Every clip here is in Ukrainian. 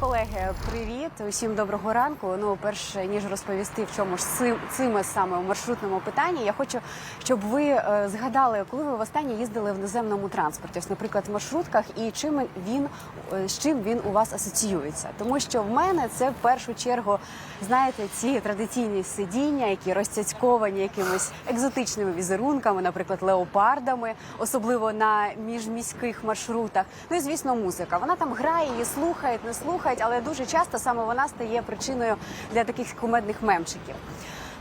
Колеги, привіт! Усім доброго ранку. Ну, перше ніж розповісти, в чому ж цим, цими саме у маршрутному питанні, я хочу, щоб ви е, згадали, коли ви востаннє їздили в наземному транспорті, ось, наприклад, в маршрутках, і чим він е, з чим він у вас асоціюється. Тому що в мене це в першу чергу, знаєте, ці традиційні сидіння, які розцяцьковані якимись екзотичними візерунками, наприклад, леопардами, особливо на міжміських маршрутах. Ну і звісно, музика. Вона там грає, її слухають, не слухають, але дуже часто саме вона стає причиною для таких кумедних мемчиків.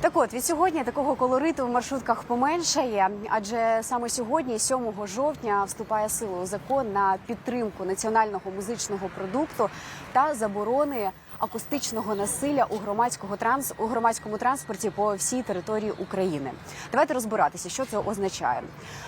Так от від сьогодні такого колориту в маршрутках поменшає, адже саме сьогодні, 7 жовтня, вступає в силу закон на підтримку національного музичного продукту та заборони акустичного насилля у громадського транс у громадському транспорті по всій території України. Давайте розбиратися, що це означає.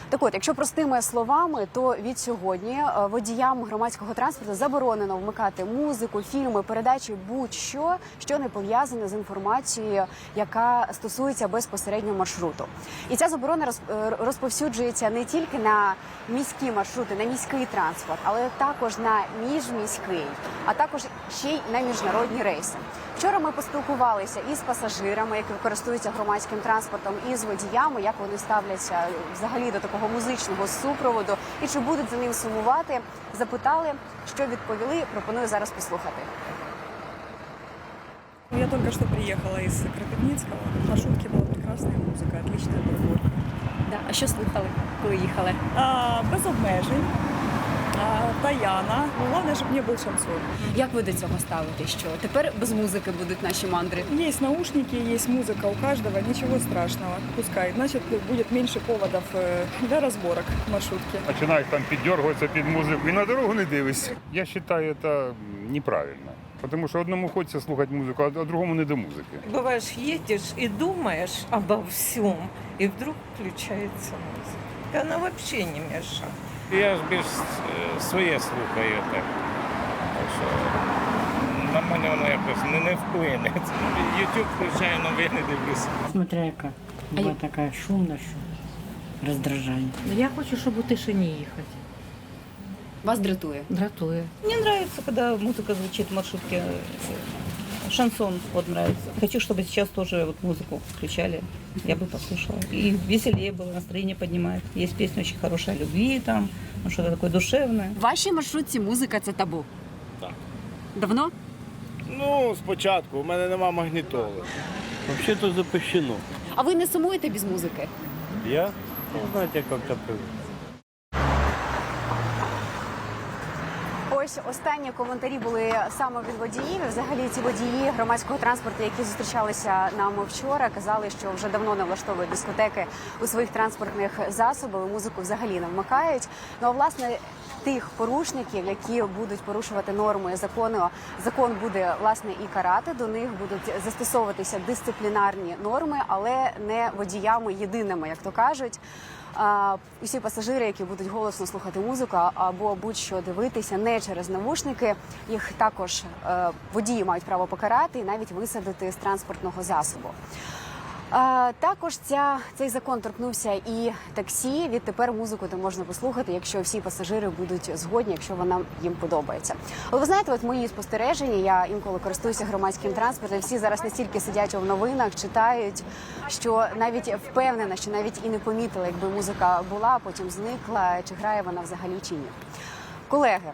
Так от, якщо простими словами, то від сьогодні е, водіям громадського транспорту заборонено вмикати музику, фільми, передачі, будь-що, що не пов'язане з інформацією, яка стосується безпосередньо маршруту. І ця заборона е, розповсюджується не тільки на міські маршрути, на міський транспорт, але також на міжміський, а також ще й на міжнародні рейси. Вчора ми поспілкувалися із пасажирами, які користуються громадським транспортом, і з водіями, як вони ставляться взагалі до такого музичного супроводу і чи будуть за ним сумувати. Запитали, що відповіли. Пропоную зараз послухати. Я только что приехала из Кропивницкого. В маршрутке была прекрасная музыка, отличная подборка. Да. А що слухали, коли їхали? А, без обмежень. А, Таяна. Ну, Главное, чтобы не был шансон. Як ви до цього ставите? Що тепер без музики будуть наші мандри? Есть наушники, есть музыка у каждого, ничего страшного. Пускай. Значит, будет меньше поводов э, для разборок в маршрутке. починають там піддергуватися під музику і на дорогу не дивишся. Я вважаю, це неправильно. Тому що одному хочеться слухати музику, а другому не до музики. Бываешь, едешь и думаешь обо всем, и вдруг включается музыка. Она вообще не мешает. Я ж більш е, своє слухаю так. Так що на мене воно якось не, не вплине. Ютуб включаю, новини дивлюся. Смотря яка. Була така шумна, що роздражає. Ну, Я хочу, щоб у тишині їхати. Вас дратує. Дратує. Мне нравится, когда музыка звучит в маршрутке. э, Шансон вот нравится. Хочу, чтобы сейчас тоже вот музыку включали. Я бы послушала. И веселее было, настроение поднимает. Есть песня очень хорошая о любви там, ну, что-то такое душевное. В вашій маршрутці музика це табу. Так. Давно? Ну, спочатку, у мене нема магнітоли. Взагалі-то запрещено. А ви не сумуєте без музики? Я? Ну, знаєте, як то Ось останні коментарі були саме від водіїв. Взагалі ці водії громадського транспорту, які зустрічалися нам вчора, казали, що вже давно не влаштовують дискотеки у своїх транспортних засобах. Музику взагалі не вмикають. Ну а власне тих порушників, які будуть порушувати норми закону, закон буде власне і карати. До них будуть застосовуватися дисциплінарні норми, але не водіями єдиними, як то кажуть. Усі пасажири, які будуть голосно слухати музику або будь-що дивитися не через навушники, їх також е, водії мають право покарати і навіть висадити з транспортного засобу. Також ця, цей закон торкнувся і таксі. Відтепер музику там можна послухати, якщо всі пасажири будуть згодні, якщо вона їм подобається. Але ви знаєте, от мої спостереження, я інколи користуюся громадським транспортом. Всі зараз настільки сидять в новинах, читають, що навіть впевнена, що навіть і не помітила, якби музика була, потім зникла, чи грає вона взагалі чи ні. Колеги,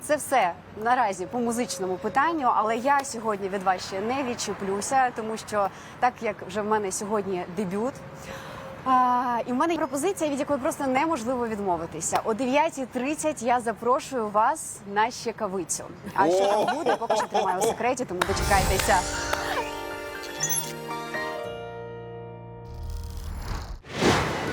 це все наразі по музичному питанню, але я сьогодні від вас ще не відчіплюся, тому що так як вже в мене сьогодні дебют. А, і в мене є пропозиція, від якої просто неможливо відмовитися. О 9.30 я запрошую вас на щекавицю. А що там буде, поки що тримаю у секреті, тому дочекайтеся.